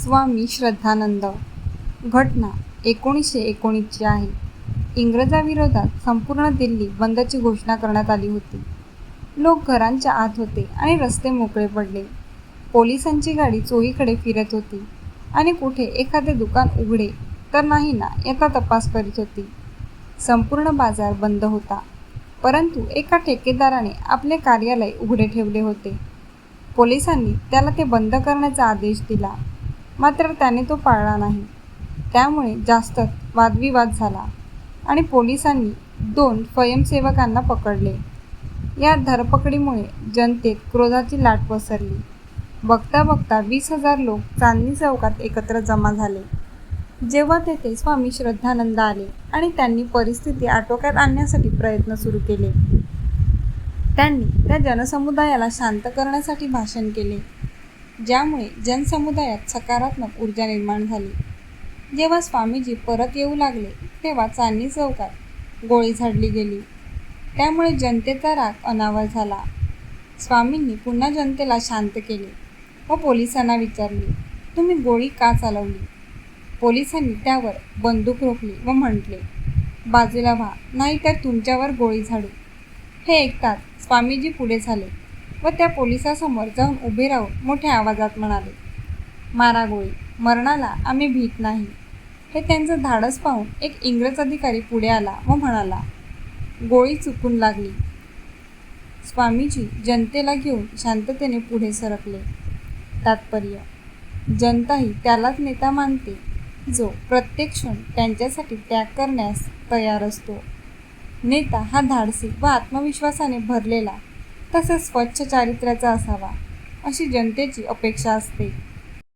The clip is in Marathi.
स्वामी श्रद्धानंद. घटना एकोणीसशे एकोणीसची आहे. इंग्रजाविरोधात संपूर्ण दिल्ली बंदची घोषणा करण्यात आली होती. लोक घरांच्या आत होते आणि रस्ते मोकळे पडले. पोलिसांची गाडी चोहीकडे फिरत होती आणि कुठे एखादे दुकान उघडे तर नाही ना याचा तपास करीत होती. संपूर्ण बाजार बंद होता. परंतु एका ठेकेदाराने आपले कार्यालय उघडे ठेवले होते. पोलिसांनी त्याला ते बंद करण्याचा आदेश दिला. मात्र त्याने तो पाळला नाही. त्यामुळे जास्तच वादविवाद झाला आणि पोलिसांनी दोन स्वयंसेवकांना पकडले. या धरपकडीमुळे जनतेत क्रोधाची लाट पसरली. बघता बघता वीस हजार लोक चांदणी चौकात एकत्र जमा झाले. जेव्हा तेथे स्वामी श्रद्धानंद आले आणि त्यांनी परिस्थिती आटोक्यात आणण्यासाठी प्रयत्न सुरू केले. त्यांनी त्या जनसमुदायाला शांत करण्यासाठी भाषण केले. ज्यामुळे जनसमुदायात सकारात्मक ऊर्जा निर्माण झाली. जेव्हा स्वामीजी परत येऊ लागले तेव्हा चांदणी चौकात गोळी झाडली गेली. त्यामुळे जनतेचा राग अनावर झाला. स्वामींनी पुन्हा जनतेला शांत केले व पोलिसांना विचारले तुम्ही गोळी का चालवली? पोलिसांनी त्यावर बंदूक रोखली व म्हटले बाजूला व्हा नाहीतर तुमच्यावर गोळी झाडू. हे ऐकताच स्वामीजी पुढे झाले. व त्या पोलिसासमोर जाऊन उभे राहून मोठ्या आवाजात म्हणाले मारा गोळी मरणाला आम्ही भीत नाही. हे त्यांचं धाडस पाहून एक इंग्रज अधिकारी पुढे आला व म्हणाला गोळी चुकून लागली. स्वामीजी जनतेला घेऊन शांततेने पुढे सरकले. तात्पर्य जनताही त्यालाच नेता मानते जो प्रत्येक क्षण त्यांच्यासाठी त्याग करण्यास तयार असतो. नेता हा धाडसी व आत्मविश्वासाने भरलेला तसेच स्वच्छ चारित्र्याचा असावा अशी जनतेची अपेक्षा असते.